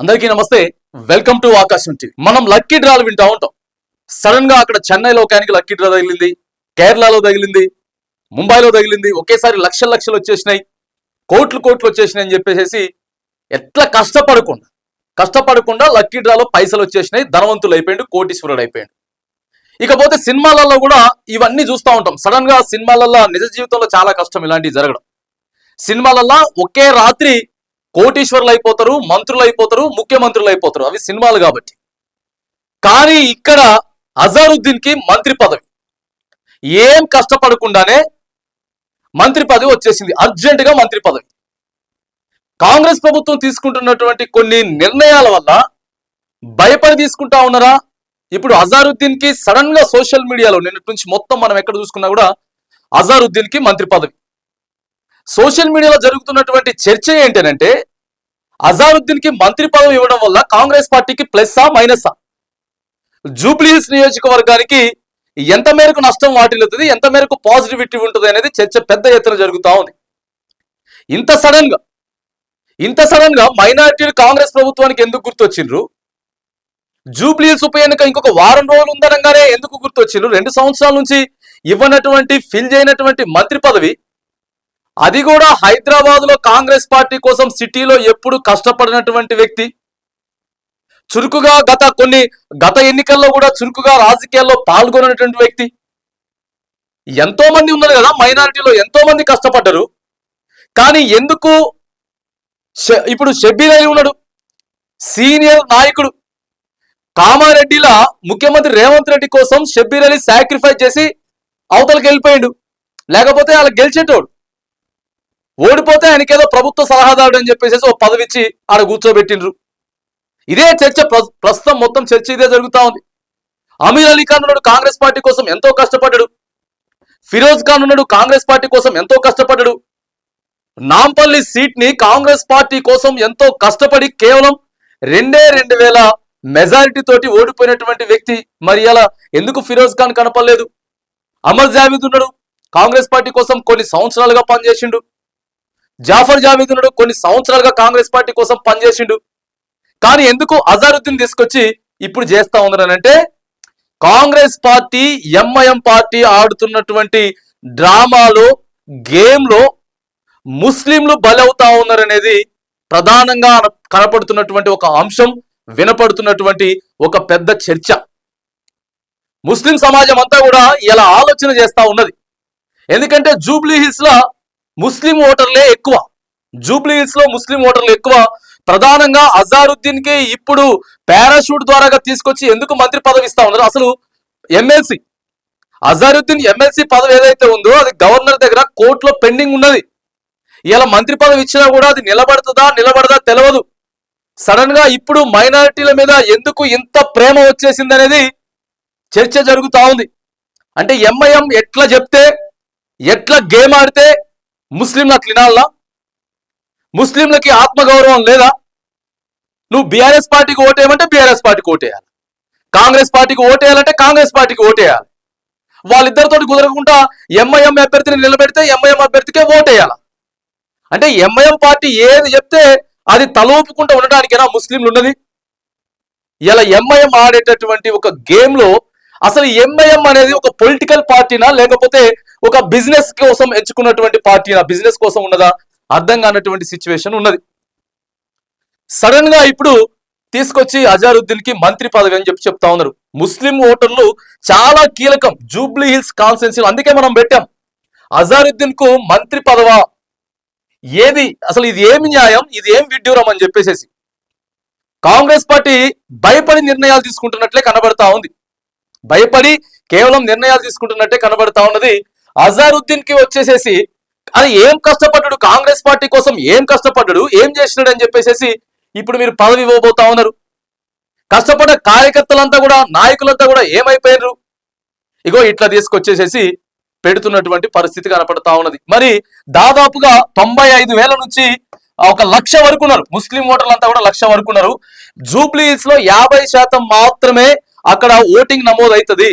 అందరికీ నమస్తే. Welcome to Akasam TV. మనం లక్కీ డ్రాలు వింటూ ఉంటాం. సడన్గా అక్కడ చెన్నైలో ఒక లక్కీ డ్రా తగిలింది. కేరళలో తగిలింది. ముంబైలో తగిలింది. ఒకేసారి లక్షల లక్షలు వచ్చేసినాయి. కోట్లు కోట్లు వచ్చేసినాయి అని చెప్పేసి ఎట్లా కష్టపడకుండా కష్టపడకుండా లక్కీ డ్రాలో పైసలు వచ్చేసినాయి. ధనవంతులు అయిపోయిండు కోటీశ్వరుడు అయిపోయాడు. ఇకపోతే సినిమాలలో కూడా ఇవన్నీ చూస్తూ ఉంటాం. సడన్గా సినిమాలలో నిజ జీవితంలో చాలా కష్టం ఇలాంటివి జరగడం. సినిమాలలో ఒకే రాత్రి కోటీశ్వర్లు అయిపోతారు మంత్రులు అయిపోతారు ముఖ్యమంత్రులు అయిపోతారు అవి సినిమాలు కాబట్టి. కానీ ఇక్కడ అజారుద్దీన్కి మంత్రి పదవి. ఏం కష్టపడకుండానే మంత్రి పదవి వచ్చేసింది. అర్జెంట్గా మంత్రి పదవి. కాంగ్రెస్ ప్రభుత్వం తీసుకుంటున్నటువంటి కొన్ని నిర్ణయాల వల్ల భయపడి తీసుకుంటా ఉన్నారా? ఇప్పుడు అజారుద్దీన్కి సడన్గా సోషల్ మీడియాలో నిన్నటి నుంచి మొత్తం మనం ఎక్కడ చూసుకున్నా కూడా అజారుద్దీన్కి మంత్రి పదవి. సోషల్ మీడియాలో జరుగుతున్నటువంటి చర్చ ఏంటంటే అజారుద్దీన్కి మంత్రి పదవి ఇవ్వడం వల్ల కాంగ్రెస్ పార్టీకి ప్లస్సా మైనసా జూబ్లీహిల్స్ నియోజకవర్గానికి ఎంత మేరకు నష్టం వాటిల్లుతుంది ఎంత మేరకు పాజిటివిటీ ఉంటుంది అనేది చర్చ పెద్ద ఎత్తున జరుగుతూ ఉంది. ఇంత సడన్గా ఇంత సడన్గా మైనార్టీలు కాంగ్రెస్ ప్రభుత్వానికి ఎందుకు గుర్తొచ్చిండ్రు? జూబ్లీహిల్స్ ఉప ఎన్నిక ఇంకొక వారం రోజులు ఉందనగానే ఎందుకు గుర్తొచ్చిండ్రు? రెండు సంవత్సరాల నుంచి ఇవ్వనటువంటి ఫిల్ చేయనటువంటి మంత్రి పదవి అది కూడా హైదరాబాద్లో కాంగ్రెస్ పార్టీ కోసం సిటీలో ఎప్పుడు కష్టపడినటువంటి వ్యక్తి. చురుకుగా గత కొన్ని గత ఎన్నికల్లో కూడా చురుకుగా రాజకీయాల్లో పాల్గొనటువంటి వ్యక్తి. ఎంతో మంది ఉన్నారు కదా మైనారిటీలో ఎంతో మంది కష్టపడ్డారు. కానీ ఎందుకు ఇప్పుడు షబ్బీర్ అయి ఉన్నాడు. సీనియర్ నాయకుడు. కామారెడ్డిలా ముఖ్యమంత్రి రేవంత్ రెడ్డి కోసం షబ్బీర్ అలీ సాక్రిఫైస్ చేసి అవతలకి వెళ్ళిపోయాడు. లేకపోతే వాళ్ళకి గెలిచేటోడు. ఓడిపోతే ఆయనకేదో ప్రభుత్వ సలహాదారుడు అని చెప్పేసి ఓ పదవి ఇచ్చి ఆడ కూర్చోబెట్టిండ్రు. ఇదే చర్చ ప్ర- ప్రస్తుతం మొత్తం చర్చ ఇదే జరుగుతూ ఉంది. అమీర్ అలీ ఖాన్ ఉన్నాడు కాంగ్రెస్ పార్టీ కోసం ఎంతో కష్టపడ్డాడు. ఫిరోజ్ ఖాన్ ఉన్నాడు కాంగ్రెస్ పార్టీ కోసం ఎంతో కష్టపడ్డాడు. నాంపల్లి సీట్ని కాంగ్రెస్ పార్టీ కోసం ఎంతో కష్టపడి కేవలం రెండే రెండు వేల మెజారిటీ తోటి ఓడిపోయినటువంటి వ్యక్తి మరి అలా ఎందుకు ఫిరోజ్ ఖాన్ కనపడలేదు? అమర్ జావీద్ ఉన్నాడు కాంగ్రెస్ పార్టీ కోసం కొన్ని సంవత్సరాలుగా పనిచేసిండు. జాఫర్ జావేదునుడు ఉన్నాడు కొన్ని సంవత్సరాలుగా కాంగ్రెస్ పార్టీ కోసం పనిచేసిండు. కానీ ఎందుకు అజారుద్దీన్ తీసుకొచ్చి ఇప్పుడు చేస్తా ఉందనంటే కాంగ్రెస్ పార్టీ ఎంఐఎం పార్టీ ఆడుతున్నటువంటి డ్రామాలో గేమ్లో ముస్లింలు బలవుతా ఉన్నారనేది ప్రధానంగా కనపడుతున్నటువంటి ఒక అంశం వినపడుతున్నటువంటి ఒక పెద్ద చర్చ. ముస్లిం సమాజం అంతా కూడా ఇలా ఆలోచన చేస్తా ఉన్నది. ఎందుకంటే జూబ్లీ హిల్స్ లా ముస్లిం ఓటర్లే ఎక్కువ. జూబ్లీ హిల్స్లో ముస్లిం ఓటర్లు ఎక్కువ. ప్రధానంగా అజారుద్దీన్కి ఇప్పుడు పారాషూట్ ద్వారా తీసుకొచ్చి ఎందుకు మంత్రి పదవి ఇస్తా ఉన్నారు? అసలు ఎమ్మెల్సీ అజారుద్దీన్ ఎమ్మెల్సీ పదవి ఏదైతే ఉందో అది గవర్నర్ దగ్గర కోర్టులో పెండింగ్ ఉన్నది. ఇలా మంత్రి పదవి ఇచ్చినా కూడా అది నిలబడుతుందా నిలబడదా తెలియదు సడన్గా ఇప్పుడు మైనారిటీల మీద ఎందుకు ఇంత ప్రేమ వచ్చేసింది అనేది చర్చ జరుగుతా ఉంది. అంటే ఎంఐఎం ఎట్లా చెప్తే ఎట్లా గేమ్ ఆడితే ముస్లింలు అట్లా ముస్లింలకి ఆత్మగౌరవం లేదా? నువ్వు బీఆర్ఎస్ పార్టీకి ఓటేయమంటే బీఆర్ఎస్ పార్టీకి ఓటేయాలి. కాంగ్రెస్ పార్టీకి ఓటేయాలంటే కాంగ్రెస్ పార్టీకి ఓటేయాలి. వాళ్ళిద్దరితో కుదరకుండా ఎంఐఎం అభ్యర్థిని నిలబెడితే ఎంఐఎం అభ్యర్థికే ఓటేయాలి. అంటే ఎంఐఎం పార్టీ ఏది చెప్తే అది తలూపుకుంటూ ఉండడానికైనా ముస్లింలు ఉన్నది? ఇలా ఎంఐఎం ఆడేటటువంటి ఒక గేమ్లో అసలు ఎంఐఎం అనేది ఒక పొలిటికల్ పార్టీనా లేకపోతే ఒక బిజినెస్ కోసం ఎంచుకున్నటువంటి పార్టీనా బిజినెస్ కోసం ఉన్నదా? అర్థం కానటువంటి సిచ్యువేషన్ ఉన్నది. సడన్గా ఇప్పుడు తీసుకొచ్చి అజారుద్దీన్కి మంత్రి పదవి అని చెప్పి చెప్తా ఉన్నారు. ముస్లిం ఓటర్లు చాలా కీలకం. జూబ్లీ హిల్స్ కాన్స్టెన్సీలో అందుకే మనం పెట్టాం. అజారుద్దీన్కు మంత్రి పదవా? ఏది? అసలు ఇది ఏమి న్యాయం? ఇది ఏం విడ్డూరం అని చెప్పేసేసి. కాంగ్రెస్ పార్టీ భయపడి నిర్ణయాలు తీసుకుంటున్నట్లే కనబడతా ఉంది. భయపడి కేవలం నిర్ణయాలు తీసుకుంటున్నట్టే కనబడతా ఉన్నది. అజారుద్దీన్కి వచ్చేసేసి అది ఏం కష్టపడ్డాడు? కాంగ్రెస్ పార్టీ కోసం ఏం కష్టపడ్డాడు? ఏం చేసినాడు? అని చెప్పేసి ఇప్పుడు మీరు పదవి ఇవ్వబోతా ఉన్నారు. కష్టపడ్డ కార్యకర్తలంతా కూడా నాయకులంతా కూడా ఏమైపోయినరు? ఇగో ఇట్లా తీసుకొచ్చేసేసి పెడుతున్నటువంటి పరిస్థితి కనపడతా ఉన్నది. మరి దాదాపుగా తొంభై ఐదు వేల నుంచి ఒక లక్ష వరకు ఉన్నారు. ముస్లిం ఓటర్లంతా కూడా లక్ష వరకు ఉన్నారు. జూబ్లీస్లో యాభై శాతం మాత్రమే అక్కడ ఓటింగ్ నమోదు అవుతుంది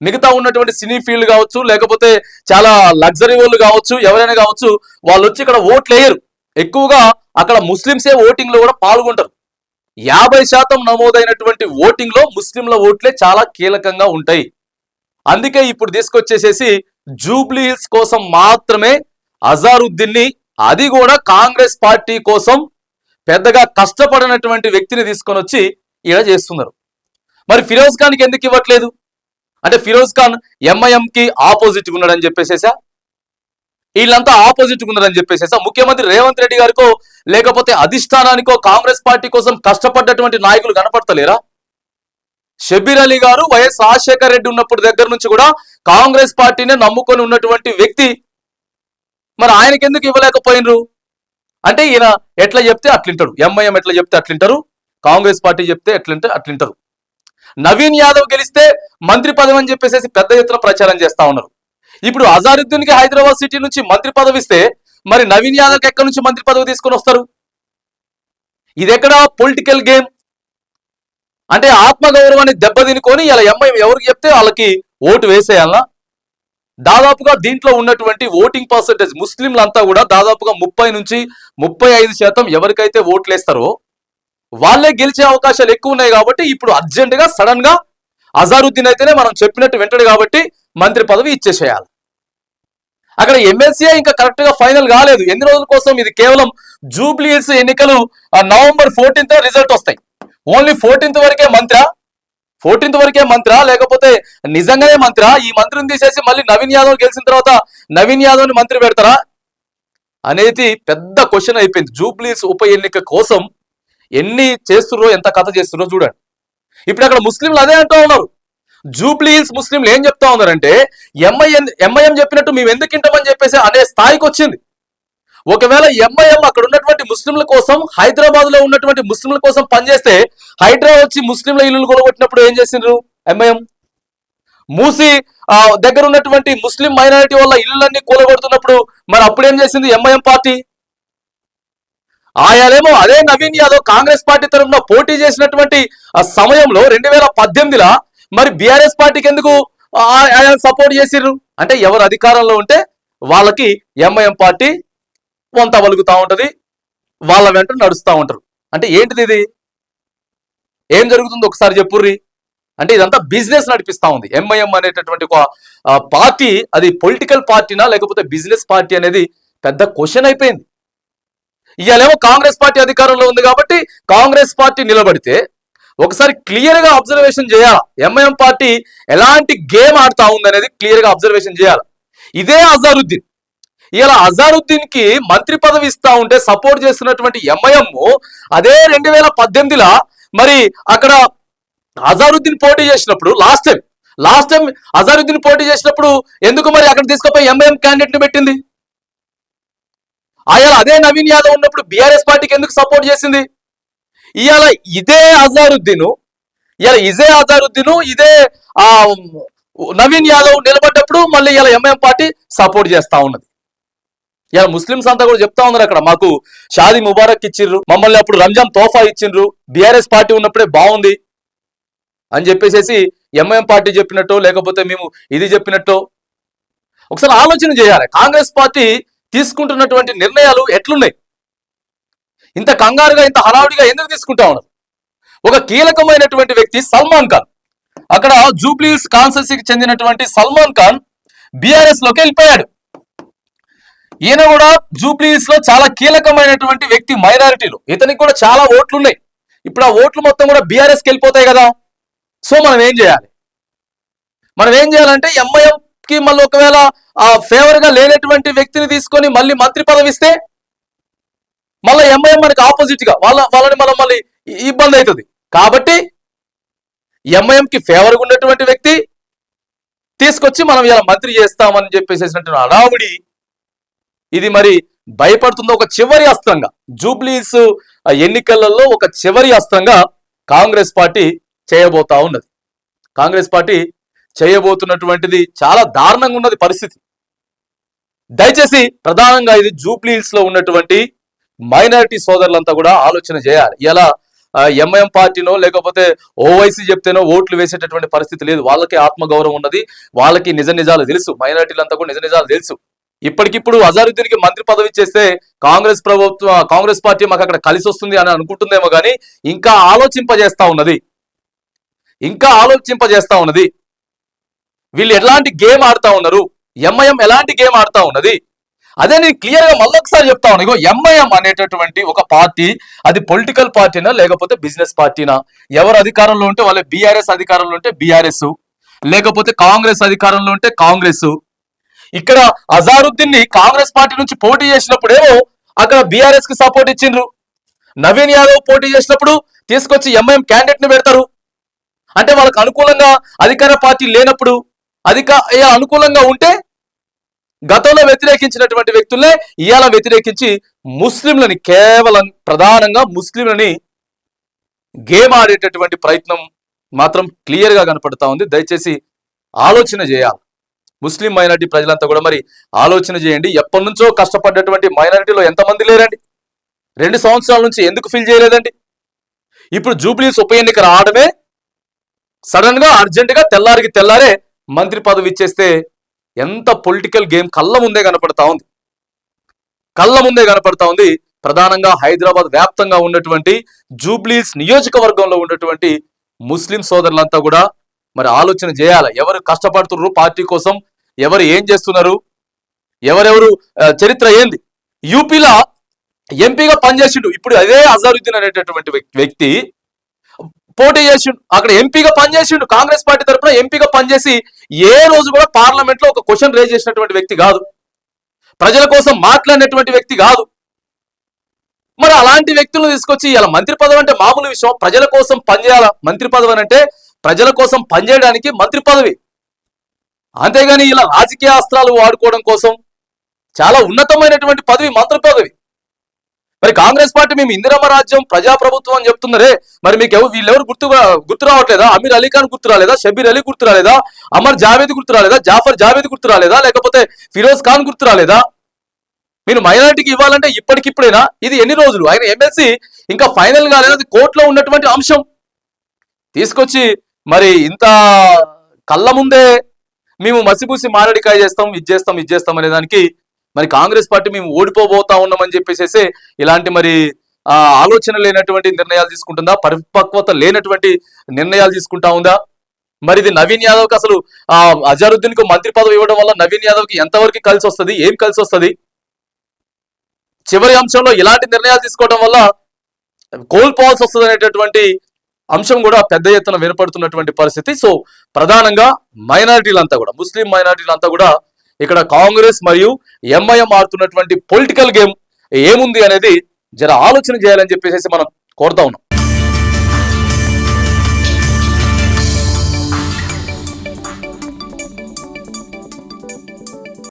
మిగతా ఉన్నటువంటి సినీ ఫీల్డ్ కావచ్చు లేకపోతే చాలా లగ్జరీ వాళ్ళు కావచ్చు ఎవరైనా కావచ్చు వాళ్ళు వచ్చి ఇక్కడ ఓట్లు వేయరు. ఎక్కువగా అక్కడ ముస్లింసే ఓటింగ్లో కూడా పాల్గొంటారు. యాభై శాతం నమోదైనటువంటి ఓటింగ్లో ముస్లింల ఓట్లే చాలా కీలకంగా ఉంటాయి. అందుకే ఇప్పుడు తీసుకొచ్చేసేసి జూబ్లీ హిల్స్ కోసం మాత్రమే అజారుద్దీన్ని అది కూడా కాంగ్రెస్ పార్టీ కోసం పెద్దగా కష్టపడినటువంటి వ్యక్తిని తీసుకొని వచ్చి ఇలా చేస్తున్నారు. మరి ఫిరోజ్ ఖాన్కి ఎందుకు ఇవ్వట్లేదు? అంటే ఫిరోజ్ ఖాన్ ఎంఐఎంకి ఆపోజిట్ ఉన్నాడని చెప్పేసేసా? వీళ్ళంతా ఆపోజిట్ ఉన్నారని చెప్పేసేసా? ముఖ్యమంత్రి రేవంత్ రెడ్డి గారికో లేకపోతే అధిష్టానానికో కాంగ్రెస్ పార్టీ కోసం కష్టపడ్డటువంటి నాయకులు కనపడతలేరా? షబీర్ అలీ గారు వైఎస్ రాజశేఖర్ రెడ్డి ఉన్నప్పుడు దగ్గర నుంచి కూడా కాంగ్రెస్ పార్టీనే నమ్ముకొని ఉన్నటువంటి వ్యక్తి. మరి ఆయనకి ఎందుకు ఇవ్వలేకపోయినరు? అంటే ఈయన ఎట్లా చెప్తే అట్లింటాడు. ఎంఐఎం ఎట్లా చెప్తే అట్లింటారు? కాంగ్రెస్ పార్టీ చెప్తే ఎట్లంటే అట్లింటారు. నవీన్ యాదవ్ గెలిస్తే మంత్రి పదవి అని చెప్పేసి పెద్ద ఎత్తున ప్రచారం చేస్తా ఉన్నారు. ఇప్పుడు అజారుద్దీన్కి హైదరాబాద్ సిటీ నుంచి మంత్రి పదవి ఇస్తే మరి నవీన్ యాదవ్ ఎక్కడి నుంచి మంత్రి పదవి తీసుకొని వస్తారు? ఇది ఎక్కడ పొలిటికల్ గేమ్? అంటే ఆత్మగౌరవాన్ని దెబ్బతినుకొని ఇలా ఎంఐ ఎవరికి చెప్తే వాళ్ళకి ఓటు వేసేయాలనా? దాదాపుగా దీంట్లో ఉన్నటువంటి ఓటింగ్ పర్సంటేజ్ ముస్లింలంతా కూడా దాదాపుగా ముప్పై నుంచి ముప్పై ఐదు శాతం ఎవరికైతే ఓట్లు వేస్తారో వాళ్ళే గెలిచే అవకాశాలు ఎక్కువ ఉన్నాయి కాబట్టి ఇప్పుడు అర్జెంట్గా సడన్గా అజారుద్దీన్ అయితేనే మనం చెప్పినట్టు వింటాడు కాబట్టి మంత్రి పదవి ఇచ్చేసేయాలి. అక్కడ ఎంఎస్సీఏ ఇంకా కరెక్ట్గా ఫైనల్ కాలేదు. ఎన్ని రోజుల కోసం ఇది కేవలం జూబ్లీస్ ఎన్నికలు నవంబర్ ఫోర్టీన్త్ రిజల్ట్ వస్తాయి. ఓన్లీ ఫోర్టీన్త్ వరకే మంత్ర? ఫోర్టీన్త్ వరకే మంత్ర? లేకపోతే నిజంగానే మంత్ర? ఈ మంత్రిని తీసేసి మళ్ళీ నవీన్ యాదవ్ గెలిచిన తర్వాత నవీన్ యాదవ్ని మంత్రి పెడతారా? అనేది పెద్ద క్వశ్చన్ అయిపోయింది. జూబ్లీస్ ఉప ఎన్నిక కోసం ఎన్ని చేస్తుర్రో ఎంత కథ చేస్తుర్రో చూడండి. ఇప్పుడు అక్కడ ముస్లింలు అదే అంటూ ఉన్నారు. జూబ్లీహిల్స్ ముస్లింలు ఏం చెప్తా ఉన్నారంటే ఎంఐఎం ఎంఐఎం చెప్పినట్టు మేము ఎందుకు వింటామని చెప్పేసి అనే స్థాయికి వచ్చింది. ఒకవేళ ఎంఐఎం అక్కడ ఉన్నటువంటి ముస్లింల కోసం హైదరాబాద్లో ఉన్నటువంటి ముస్లింల కోసం పనిచేస్తే హైదరాబాద్ వచ్చి ముస్లింల ఇల్లు కొలగొట్టినప్పుడు ఏం చేసిండ్రు? ఎంఐఎం మూసి దగ్గర ఉన్నటువంటి ముస్లిం మైనారిటీ వల్ల ఇల్లులన్నీ కూలగొడుతున్నప్పుడు మరి అప్పుడు ఏం చేసింది ఎంఐఎం పార్టీ? ఆయాలేమో అదే నవీన్ యాదవ్ కాంగ్రెస్ పార్టీ తరఫున పోటీ చేసినటువంటి ఆ సమయంలో రెండు వేల పద్దెనిమిదిలో మరి బీఆర్ఎస్ పార్టీకి ఎందుకు ఆ- ఆయన సపోర్ట్ చేసిర్రు? అంటే ఎవరు అధికారంలో ఉంటే వాళ్ళకి ఎంఐఎం పార్టీ కొంత వలుగుతూ ఉంటుంది వాళ్ళ వెంట నడుస్తూ ఉంటారు. అంటే ఏంటిది ఇది? ఏం జరుగుతుంది ఒకసారి చెప్పుర్రి? అంటే ఇదంతా బిజినెస్ నడిపిస్తూ ఉంది. ఎంఐఎం అనేటటువంటి ఒక ఆ, పార్టీ అది పొలిటికల్ పార్టీనా లేకపోతే బిజినెస్ పార్టీ అనేది పెద్ద క్వశ్చన్ అయిపోయింది. ఇవాళేమో కాంగ్రెస్ పార్టీ అధికారంలో ఉంది కాబట్టి కాంగ్రెస్ పార్టీ నిలబడితే ఒకసారి క్లియర్గా అబ్జర్వేషన్ చేయాలి? ఎంఐఎం పార్టీ ఎలాంటి గేమ్ ఆడుతా ఉంది అనేది క్లియర్గా అబ్జర్వేషన్ చేయాలి? ఇదే అజారుద్దీన్. ఇలా అజారుద్దీన్కి మంత్రి పదవి ఇస్తా ఉంటే సపోర్ట్ చేస్తున్నటువంటి ఎంఐఎం అదే రెండు వేల పద్దెనిమిదిలో మరి అక్కడ అజారుద్దీన్ పోటీ చేసినప్పుడు last time last time Azharuddin పోటీ చేసినప్పుడు ఎందుకు మరి అక్కడ తీసుకుపోయి ఎంఐఎం క్యాండిడేట్ని పెట్టింది? ఆయన అదే నవీన్ యాదవ్ ఉన్నప్పుడు బీఆర్ఎస్ పార్టీకి ఎందుకు సపోర్ట్ చేసింది? ఇవాళ ఇదే అజారుద్దీన్ ఇవాళ ఇదే అజారుద్దీన్ ఇదే ఆ నవీన్ యాదవ్ నిలబడ్డప్పుడు మళ్ళీ ఇలా ఎంఐఎం పార్టీ సపోర్ట్ చేస్తా ఉన్నది. ఇలా ముస్లిమ్స్ అంతా కూడా చెప్తా ఉన్నారు అక్కడ మాకు షాదీ ముబారక్ ఇచ్చిండ్రు మమ్మల్ని అప్పుడు రంజాన్ తోఫా ఇచ్చిండ్రు బీఆర్ఎస్ పార్టీ ఉన్నప్పుడే బాగుంది అని చెప్పేసి ఎంఐఎం పార్టీ చెప్పినట్టు లేకపోతే మేము ఇది చెప్పినట్టు ఒకసారి ఆలోచన చేయాలి. కాంగ్రెస్ పార్టీ తీసుకుంటున్నటువంటి నిర్ణయాలు ఎట్లున్నాయి? ఇంత కంగారుగా ఇంత హడావుడిగా ఎందుకు తీసుకుంటా ఉన్నారు? ఒక కీలకమైనటువంటి వ్యక్తి సల్మాన్ ఖాన్. అక్కడ జూబ్లీస్ కాన్సెన్సీకి చెందినటువంటి సల్మాన్ ఖాన్ బీఆర్ఎస్లోకి వెళ్ళిపోయాడు. ఈయన కూడా జూబ్లీస్లో చాలా కీలకమైనటువంటి వ్యక్తి మైనారిటీలు. ఇతనికి కూడా చాలా ఓట్లు ఉన్నాయి ఇప్పుడు ఆ ఓట్లు మొత్తం కూడా బీఆర్ఎస్కి వెళ్ళిపోతాయి కదా. సో మనం ఏం చేయాలి? మనం ఏం చేయాలంటే ఎంఐఎం కి మళ్ళీ ఒకవేళ ఆ ఫేవర్గా లేనటువంటి వ్యక్తిని తీసుకొని మళ్ళీ మంత్రి పదవి ఇస్తే మళ్ళీ ఎంఐఎం మనకి ఆపోజిట్గా వాళ్ళ వాళ్ళని మనం మళ్ళీ ఇబ్బంది అవుతుంది కాబట్టి ఎంఐఎం కి ఫేవర్ ఉన్నటువంటి వ్యక్తి తీసుకొచ్చి మనం ఇలా మంత్రి చేస్తామని చెప్పేసేసినట్టు అడావుడి. ఇది మరి భయపడుతుందో ఒక చివరి అస్త్రంగా జూబ్లీస్ ఆ ఎన్నికలలో ఒక చివరి అస్త్రంగా కాంగ్రెస్ పార్టీ చేయబోతా ఉన్నది. కాంగ్రెస్ పార్టీ చేయబోతున్నటువంటిది చాలా దారుణంగా ఉన్నది పరిస్థితి. దయచేసి ప్రధానంగా ఇది జూబ్లీస్లో ఉన్నటువంటి మైనారిటీ సోదరులంతా కూడా ఆలోచన చేయాలి. ఇలా ఎంఐఎం పార్టీనో లేకపోతే ఓవైసీ చెప్తేనో ఓట్లు వేసేటటువంటి పరిస్థితి లేదు. వాళ్ళకి ఆత్మగౌరవం ఉన్నది. వాళ్ళకి నిజ నిజాలు తెలుసు. మైనారిటీలంతా కూడా నిజ నిజాలు తెలుసు. ఇప్పటికిప్పుడు అజారుద్దీన్కి మంత్రి పదవి ఇచ్చేస్తే కాంగ్రెస్ ప్రభుత్వం కాంగ్రెస్ పార్టీ మాకు అక్కడ కలిసి వస్తుంది అని అనుకుంటుందేమో కానీ ఇంకా ఆలోచింపజేస్తా ఉన్నది. ఇంకా ఆలోచింపజేస్తా ఉన్నది. వీళ్ళు ఎలాంటి గేమ్ ఆడుతా ఉన్నారు? ఎంఐఎం ఎలాంటి గేమ్ ఆడుతా ఉన్నది? అదే నేను క్లియర్గా మళ్ళొకసారి చెప్తా ఉన్నా ఇగో ఎంఐఎం అనేటటువంటి ఒక పార్టీ అది పొలిటికల్ పార్టీనా లేకపోతే బిజినెస్ పార్టీనా? ఎవరు అధికారంలో ఉంటే వాళ్ళ బీఆర్ఎస్ అధికారంలో ఉంటే బీఆర్ఎస్ లేకపోతే కాంగ్రెస్ అధికారంలో ఉంటే కాంగ్రెస్. ఇక్కడ అజారుద్దీన్ని కాంగ్రెస్ పార్టీ నుంచి పోటీ చేసినప్పుడేమో అక్కడ బీఆర్ఎస్కి సపోర్ట్ ఇచ్చిండ్రు. నవీన్ యాదవ్ పోటీ చేసినప్పుడు తీసుకొచ్చి ఎంఐఎం క్యాండిడేట్ని పెడతారు. అంటే వాళ్ళకు అనుకూలంగా అధికార పార్టీ లేనప్పుడు అధిక అనుకూలంగా ఉంటే గతంలో వ్యతిరేకించినటువంటి వ్యక్తులే ఇవాళ వ్యతిరేకించి ముస్లింలని కేవలం ప్రధానంగా ముస్లింలని గేమ్ ఆడేటటువంటి ప్రయత్నం మాత్రం క్లియర్గా కనపడతా ఉంది. దయచేసి ఆలోచన చేయాలి. ముస్లిం మైనారిటీ ప్రజలంతా కూడా మరి ఆలోచన చేయండి. ఎప్పటి నుంచో కష్టపడ్డటువంటి మైనారిటీలో ఎంతమంది లేరండి? రెండు సంవత్సరాల నుంచి ఎందుకు ఫీల్ చేయలేదండి? ఇప్పుడు జూబ్లీస్ ఉప ఎన్నిక రావడమే సడన్గా అర్జెంటుగా తెల్లారికి తెల్లారే మంత్రి పదవి ఇచ్చేస్తే ఎంత పొలిటికల్ గేమ్ కళ్ళ ముందే కనపడతా ఉంది. కళ్ళ ముందే కనపడతా ఉంది. ప్రధానంగా హైదరాబాద్ వ్యాప్తంగా ఉన్నటువంటి జూబ్లీస్ నియోజకవర్గంలో ఉన్నటువంటి ముస్లిం సోదరులంతా కూడా మరి ఆలోచన చేయాలి. ఎవరు కష్టపడుతున్నారు పార్టీ కోసం? ఎవరు ఏం చేస్తున్నారు? ఎవరెవరు చరిత్ర ఏంది? యూపీలో ఎంపీగా పనిచేసిండు. ఇప్పుడు అదే అజారుద్దీన్ అనేటటువంటి వ్యక్- వ్యక్తి పోటీ చేసిండు. అక్కడ ఎంపీగా పనిచేసిండు. కాంగ్రెస్ పార్టీ తరఫున ఎంపీగా పనిచేసి ఏ రోజు కూడా పార్లమెంట్లో ఒక క్వశ్చన్ రేజ్ చేసినటువంటి వ్యక్తి కాదు. ప్రజల కోసం మాట్లాడినటువంటి వ్యక్తి కాదు. మరి అలాంటి వ్యక్తులను తీసుకొచ్చి ఇలా మంత్రి పదవి అంటే మామూలు విషయం. ప్రజల కోసం పనిచేయాల? మంత్రి పదవి అని అంటే ప్రజల కోసం పనిచేయడానికి మంత్రి పదవి. అంతేగాని ఇలా రాజకీయ అస్త్రాలు వాడుకోవడం కోసం చాలా ఉన్నతమైనటువంటి పదవి మంత్రి పదవి. మరి కాంగ్రెస్ పార్టీ మేము ఇందిరమ్మ రాజ్యం ప్రజాప్రభుత్వం అని చెప్తున్నారే. మరి మీకు ఎవరు వీళ్ళెవరు గుర్తు గుర్తు రావట్లేదా? అమీర్ అలీ ఖాన్ గుర్తు రాలేదా? షబీర్ అలీ గుర్తు రాలేదా? అమర్ జావేద్ గుర్తు రాలేదా? జాఫర్ జావేద్ గుర్తు రాలేదా? లేకపోతే ఫిరోజ్ ఖాన్ గుర్తు రాలేదా? మీరు మైనారిటీకి ఇవ్వాలంటే ఇప్పటికిప్పుడైనా? ఇది ఎన్ని రోజులు? ఆయన ఎమ్మెల్సీ ఇంకా ఫైనల్ కాలేదు. అది కోర్టులో ఉన్నటువంటి అంశం. తీసుకొచ్చి మరి ఇంత కళ్ళ ముందే మేము మసిపూసి మారడికాయ చేస్తాం ఇది చేస్తాం ఇది చేస్తాం అనే దానికి మరి కాంగ్రెస్ పార్టీ మేము ఓడిపోబోతా ఉన్నామని చెప్పేసి ఇలాంటి మరి ఆలోచన లేనటువంటి నిర్ణయాలు తీసుకుంటుందా? పరిపక్వత లేనటువంటి నిర్ణయాలు తీసుకుంటా ఉందా? మరి ఇది నవీన్ యాదవ్కి అసలు ఆ కు మంత్రి పదవి ఇవ్వడం వల్ల నవీన్ యాదవ్కి ఎంతవరకు కలిసి వస్తుంది? ఏం కలిసి వస్తుంది? చివరి అంశంలో ఇలాంటి నిర్ణయాలు తీసుకోవడం వల్ల కోల్పోవాల్సి వస్తుంది అనేటటువంటి అంశం కూడా పెద్ద ఎత్తున వినపడుతున్నటువంటి పరిస్థితి. సో ప్రధానంగా మైనారిటీలంతా కూడా ముస్లిం మైనారిటీలంతా కూడా ఇక్కడ కాంగ్రెస్ మరియు ఎంఐఎం ఆడుతున్నటువంటి పొలిటికల్ గేమ్ ఏముంది అనేది జర ఆలోచన చేయాలని చెప్పేసి మనం కోరుతా ఉన్నాం.